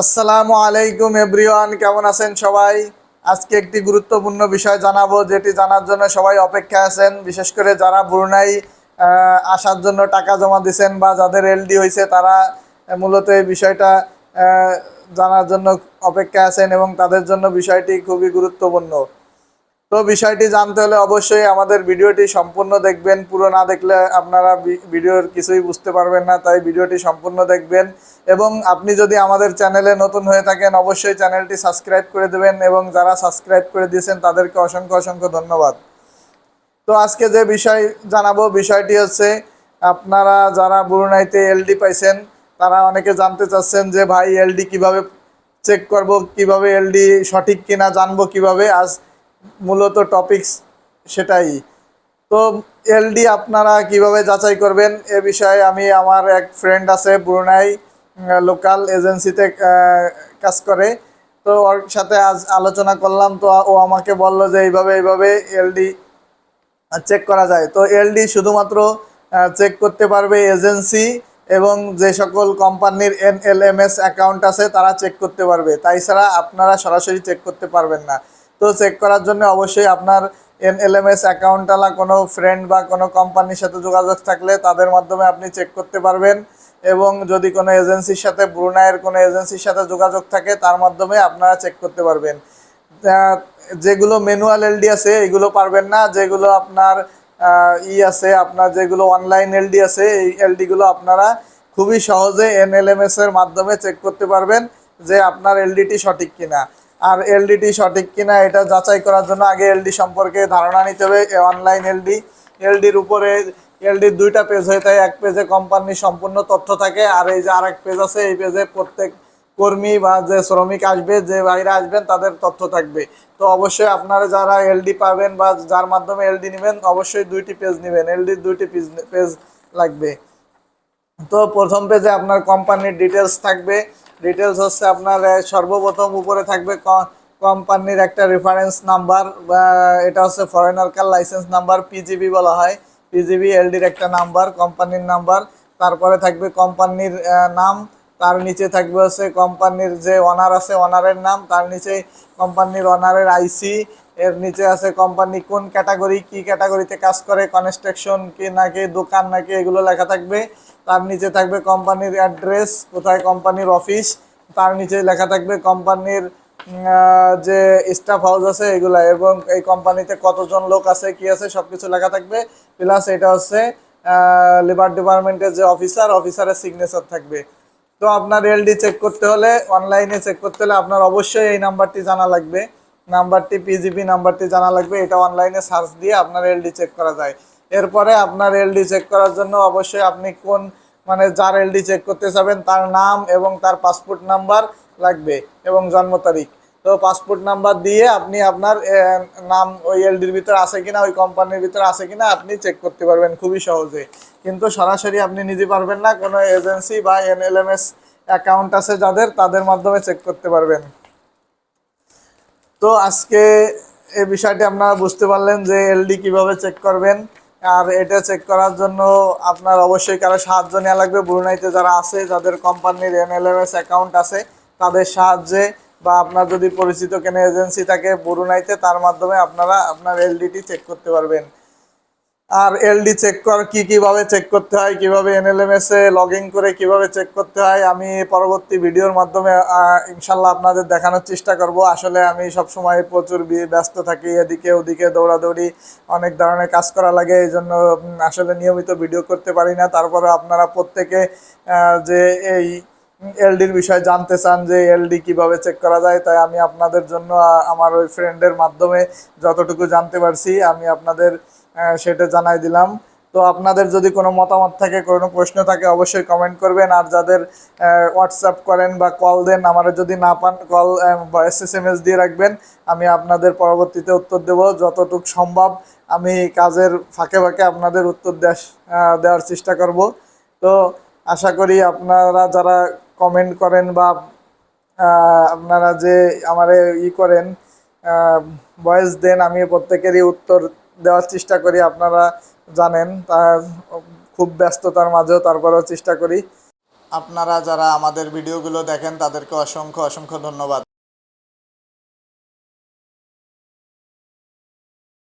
আসসালামু আলাইকুম এভরিওয়ান, কেমন আছেন সবাই? আজকে একটি গুরুত্বপূর্ণ বিষয় জানাব, যেটি জানার জন্য সবাই অপেক্ষা আছেন। বিশেষ করে যারা ব্রুনাই আসার জন্য টাকা জমা দিয়েছেন বা যাদের এলডি হয়েছে তারা মূলত এই বিষয়টা জানার জন্য অপেক্ষা আছেন এবং তাদের জন্য বিষয়টি খুবই গুরুত্বপূর্ণ। তো বিষয়টি জানতে হলে অবশ্যই আমাদের ভিডিওটি সম্পূর্ণ দেখবেন। পুরো না দেখলে আপনারা ভিডিওর কিছুই বুঝতে পারবেন না, তাই ভিডিওটি সম্পূর্ণ দেখবেন। এবং আপনি যদি আমাদের চ্যানেলে নতুন হয়ে থাকেন, অবশ্যই চ্যানেলটি সাবস্ক্রাইব করে দেবেন এবং যারা সাবস্ক্রাইব করে দিয়েছেন, তাদেরকে অসংখ্য অসংখ্য ধন্যবাদ। তো আজকে যে বিষয় জানাব, বিষয়টি হচ্ছে, আপনারা যারা বুরুনাইতে এলডি পাইছেন, তারা অনেকে জানতে চাচ্ছেন যে, ভাই, এলডি কীভাবে চেক করব, কীভাবে এলডি সঠিক কিনা, জানব কীভাবে? আজ মূলত টপিকস সেটাই। তো এলডি আপনারা কীভাবে যাচাই করবেন, এ বিষয়ে আমি আমার এক ফ্রেন্ড আছে, ব্রুনাই। লোকাল এজেন্সিতে কাজ করে। তো ওর সাথে আজ আলোচনা করলাম, তো ও আমাকে বলল যে এইভাবে এইভাবে এলডি চেক করা যায়। তো এলডি শুধুমাত্র চেক করতে পারবে এজেন্সি এবং যে সকল কোম্পানির এনএলএমএস অ্যাকাউন্ট আছে, তারা চেক করতে পারবে। তাই ছাড়া আপনারা সরাসরি চেক করতে পারবেন না। তো চেক করার জন্য অবশ্যই আপনার এনএলএমএস অ্যাকাউন্টওয়ালা কোনো ফ্রেন্ড বা কোনো কোম্পানির সাথে যোগাযোগ থাকলে তাদের মাধ্যমে আপনি চেক করতে পারবেন। এবং যদি কোনো এজেন্সির সাথে, ব্রুনাইয়ের কোনো এজেন্সির সাথে যোগাযোগ থাকে, তার মাধ্যমে আপনারা চেক করতে পারবেন। যেগুলো ম্যানুয়াল এলডি আছে, এগুলো পারবেন না। যেগুলো আপনার ই আছে, আপনার যেগুলো অনলাইন এলডি আছে, এই এলডিগুলো আপনারা খুবই সহজে এনএলএমএস এর মাধ্যমে চেক করতে পারবেন যে আপনার এলডিটি সঠিক কিনা। আর এলডিটি সঠিক কিনা এটা যাচাই করার জন্য আগে এলডি সম্পর্কে ধারণা নিতে হবে। অনলাইন এলডি এলডির উপরে এলডির দুইটা পেজ হয়ে থাকে এক পেজে কোম্পানির সম্পূর্ণ তথ্য থাকে। আর এই যে আরেক পেজ আছে, এই পেজে প্রত্যেক কর্মী বা যে শ্রমিক আসবে, যে বাইরে আসবেন, তাদের তথ্য থাকবে। তো অবশ্যই আপনারা যারা এলডি পাবেন বা যার মাধ্যমে এলডি নেবেন, অবশ্যই দুইটি পেজ নেবেন। এলডির দুইটি পেজ পেজ লাগবে। তো প্রথম পেজে আপনার কোম্পানির ডিটেলস থাকবে। ডিটেলস হচ্ছে আপনার সর্বপ্রথম উপরে থাকবে কোম্পানির একটা রেফারেন্স নাম্বার এটা হচ্ছে foreigner car license number PGB বলা হয়। পিজিবি এলডির একটা নাম্বার কোম্পানির নাম্বার তারপরে থাকবে কোম্পানির নাম, তার নিচে থাকবে হচ্ছে কোম্পানির যে অনার আছে অনারের নাম, তার নিচে কোম্পানির অনারের আইসি এর নিচে আছে কোম্পানি কোন ক্যাটাগরি কি ক্যাটাগরিতে কাজ করে কনস্ট্রাকশন কি নাকি দোকান নাকি, এগুলো লেখা থাকবে। তার নিচে থাকবে কোম্পানির অ্যাড্রেস কোথায় কোম্পানির অফিস তার নিচে লেখা থাকবে কোম্পানির যে স্টাফ হাউস আছে, এগুলো, এবং এই কোম্পানিতে কতজন লোক আছে, কি আছে সব কিছু লেখা থাকবে। প্লাস এটা হচ্ছে লেবার ডিপার্টমেন্টের যে অফিসার অফিসারের সিগনেচার থাকবে। তো আপনার এলডি চেক করতে হলে অনলাইনে চেক করতে হলে আপনার অবশ্যই এই নাম্বারটি জানা লাগবে। নাম্বারটি পিজিপি নাম্বারটি জানা লাগবে, এটা অনলাইনে সার্চ দিয়ে আপনার এলডি চেক করা যায়। এরপরে আপনার এলডি চেক করার জন্য অবশ্যই আপনি কোন মানে যার এলডি চেক করতে চাবেন তার নাম এবং তার পাসপোর্ট নাম্বার লাগবে এবং জন্ম তারিখ। তো পাসপোর্ট নাম্বার দিয়ে আপনি আপনার নাম ওই এলডির ভিতরে আছে কিনা, ওই কোম্পানির ভিতরে আছে কিনা, আপনি চেক করতে পারবেন খুবই সহজে। কিন্তু সরাসরি আপনি নিজে পারবেন না, কোনো এজেন্সি বা এনএলএমএস অ্যাকাউন্ট আছে যাদের, তাদের মাধ্যমে চেক করতে পারবেন। তো আজকে এই বিষয়টি আপনারা বুঝতে পারলেন যে এলডি কীভাবে চেক করবেন। আর এটা চেক করার জন্য আপনার অবশ্যই কারও সাহায্য নেওয়া লাগবে। ব্রুনাইতে যারা আছে, যাদের কোম্পানির এনএলএমএস অ্যাকাউন্ট আছে, তাদের সাহায্যে বা আপনার যদি পরিচিত কেন এজেন্সি থাকে ব্রুনাইতে তার মাধ্যমে আপনারা আপনার এলডিটি চেক করতে পারবেন। আর এলডি চেক কর, কি কীভাবে চেক করতে হয়, কীভাবে এনএলএমএস এ লগ ইন করে কীভাবে চেক করতে হয়, আমি পরবর্তী ভিডিওর মাধ্যমে ইনশাল্লাহ আপনাদের দেখানোর চেষ্টা করব। আসলে আমি সব সময় প্রচুর ব্যস্ত থাকি, এদিকে ওদিকে দৌড়াদৌড়ি, অনেক ধরনের কাজ করা লাগে, এই জন্য আসলে নিয়মিত ভিডিও করতে পারি না। তারপরে আপনারা প্রত্যেকে যে এই এলডির বিষয়ে জানতে চান যে এলডি কীভাবে চেক করা যায়, তাই আমি আপনাদের জন্য আমার ওই ফ্রেন্ডের মাধ্যমে যতটুকু জানতে পারছি, আমি আপনাদের সেটা জানাই দিলাম। তো আপনাদের যদি কোনো মতামত থাকে, কোনো প্রশ্ন থাকে, অবশ্যই কমেন্ট করবেন। আর যাদের হোয়াটসঅ্যাপ করেন বা কল দেন, আমার যদি না পান call voice S M S দিয়ে রাখবেন, আমি আপনাদের পরবর্তীতে উত্তর দেব। যতটুকু সম্ভব আমি কাজের ফাঁকে ফাঁকে আপনাদের উত্তর দেওয়ার চেষ্টা করব। তো আশা করি আপনারা যারা কমেন্ট করেন বা আপনারা যে আমারে ই করেন ভয়েস দেন, আমি প্রত্যেকেরই উত্তর দেওয়ার চেষ্টা করি, আপনারা জানেন তার খুব ব্যস্ততার মাঝেও তারপরেও চেষ্টা করি। আপনারা যারা আমাদের ভিডিওগুলো দেখেন, তাদেরকে অসংখ্য অসংখ্য ধন্যবাদ।